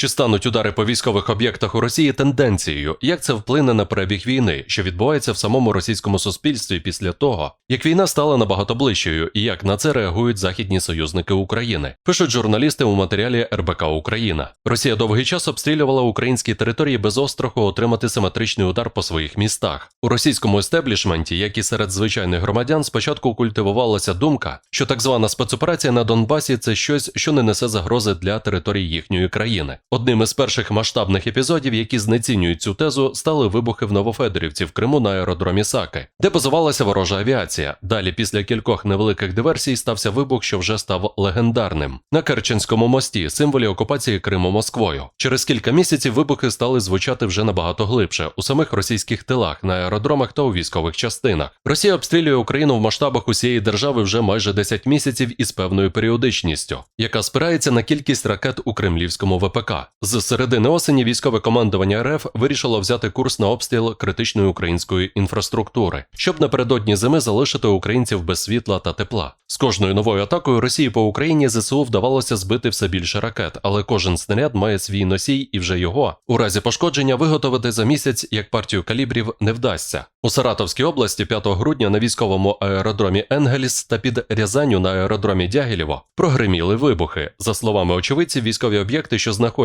Чи стануть удари по військових об'єктах у Росії тенденцією? Як це вплине на перебіг війни, що відбувається в самому російському суспільстві після того, як війна стала набагато ближчою, і як на це реагують західні союзники України? Пишуть журналісти у матеріалі РБК Україна. Росія довгий час обстрілювала українські території без остраху отримати симетричний удар по своїх містах. У російському естеблішменті, як і серед звичайних громадян, спочатку культивувалася думка, що так звана спецоперація на Донбасі це щось, що не несе загрози для території їхньої країни. Одним із перших масштабних епізодів, які знецінюють цю тезу, стали вибухи в Новофедорівці в Криму на аеродромі Саки, де базувалася ворожа авіація. Далі, після кількох невеликих диверсій, стався вибух, що вже став легендарним на Керченському мості, символі окупації Криму Москвою. Через кілька місяців вибухи стали звучати вже набагато глибше у самих російських тилах, на аеродромах та у військових частинах. Росія обстрілює Україну в масштабах усієї держави вже майже 10 місяців із певною періодичністю, яка спирається на кількість ракет у кремлівському ВПК. З середини осені військове командування РФ вирішило взяти курс на обстріл критичної української інфраструктури, щоб напередодні зими залишити українців без світла та тепла. З кожною новою атакою Росії по Україні ЗСУ вдавалося збити все більше ракет, але кожен снаряд має свій носій, і вже його у разі пошкодження виготовити за місяць як партію калібрів не вдасться. У Саратовській області 5 грудня на військовому аеродромі Енгельс та під Рязанню на аеродромі Дягілєво прогриміли вибухи. За словами очевидців, військові об'єкти, що знаходяться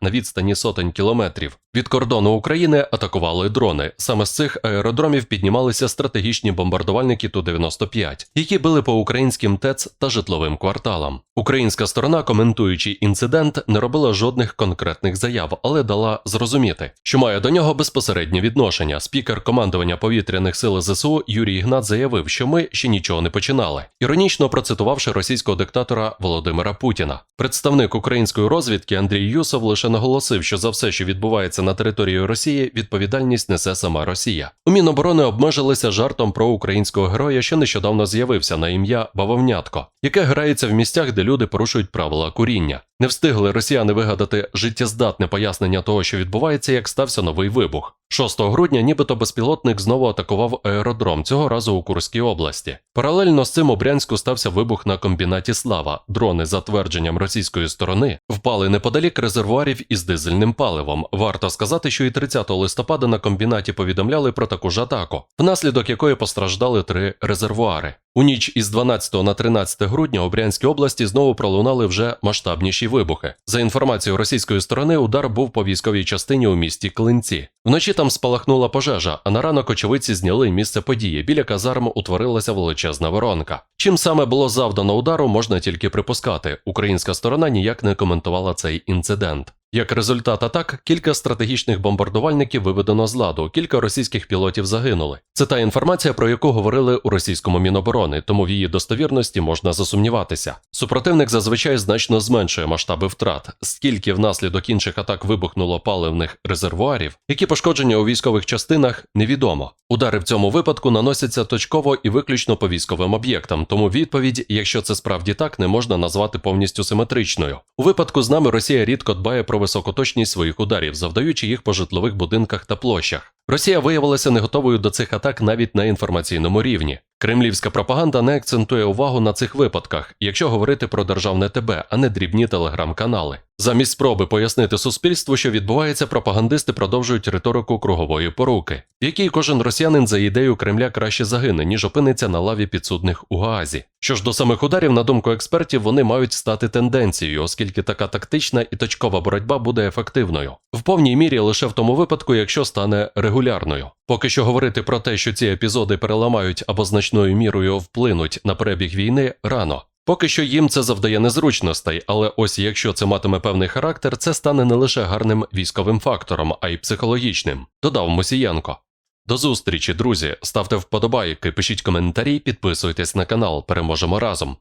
на відстані сотень кілометрів від кордону України, атакували дрони. Саме з цих аеродромів піднімалися стратегічні бомбардувальники Ту-95, які били по українським ТЕЦ та житловим кварталам. Українська сторона, коментуючи інцидент, не робила жодних конкретних заяв, але дала зрозуміти, що має до нього безпосереднє відношення. Спікер командування повітряних сил ЗСУ Юрій Ігнат заявив, що ми ще нічого не починали, іронічно процитувавши російського диктатора Володимира Путіна. Представник української розвідки Андрій Юсов лише наголосив, що за все, що відбувається на території Росії, відповідальність несе сама Росія. У Міноборони обмежилися жартом про українського героя, що нещодавно з'явився на ім'я Бавовнятко, яке грається в місцях, де люди порушують правила куріння. Не встигли росіяни вигадати життєздатне пояснення того, що відбувається, як стався новий вибух. 6 грудня, нібито безпілотник знову атакував аеродром, цього разу у Курській області. Паралельно з цим у Брянську стався вибух на комбінаті Слава. Дрони, за твердженням російської сторони, впали неподалік резервуарів із дизельним паливом. Варто сказати, що і 30 листопада на комбінаті повідомляли про таку ж атаку, внаслідок якої постраждали три резервуари. У ніч із 12 на 13 грудня у Брянській області знову пролунали вже масштабніші вибухи. За інформацією російської сторони, удар був по військовій частині у місті Клинці. Вночі там спалахнула пожежа, а на ранок очевидці зняли місце події. Біля казарм утворилася величезна воронка. Чим саме було завдано удару, можна тільки припускати. Українська сторона ніяк не коментувала цей інцидент. Як результат атак, кілька стратегічних бомбардувальників виведено з ладу, кілька російських пілотів загинули. Це та інформація, про яку говорили у російському міноборони, тому в її достовірності можна засумніватися. Супротивник зазвичай значно зменшує масштаби втрат, скільки внаслідок інших атак вибухнуло паливних резервуарів, які пошкодження у військових частинах невідомо. Удари в цьому випадку наносяться точково і виключно по військовим об'єктам, тому відповідь, якщо це справді так, не можна назвати повністю симетричною. У випадку з нами Росія рідко дбає про високу точність своїх ударів, завдаючи їх по житлових будинках та площах. Росія виявилася не готовою до цих атак навіть на інформаційному рівні. Кремлівська пропаганда не акцентує увагу на цих випадках, якщо говорити про державне ТБ, а не дрібні телеграм-канали. Замість спроби пояснити суспільству, що відбувається, пропагандисти продовжують риторику кругової поруки, в якій кожен росіянин за ідею Кремля краще загине, ніж опиниться на лаві підсудних у Гаазі. Що ж до самих ударів, на думку експертів, вони мають стати тенденцією, оскільки така тактична і точкова боротьба буде ефективною. В повній мірі лише в тому випадку, якщо стане регулярною. Поки що говорити про те, що ці епізоди переламають або значною мірою вплинуть на перебіг війни, рано. Поки що їм це завдає незручностей, але ось якщо це матиме певний характер, це стане не лише гарним військовим фактором, а й психологічним, додав Мосіянко. До зустрічі, друзі. Ставте вподобайки, пишіть коментарі, підписуйтесь на канал. Переможемо разом.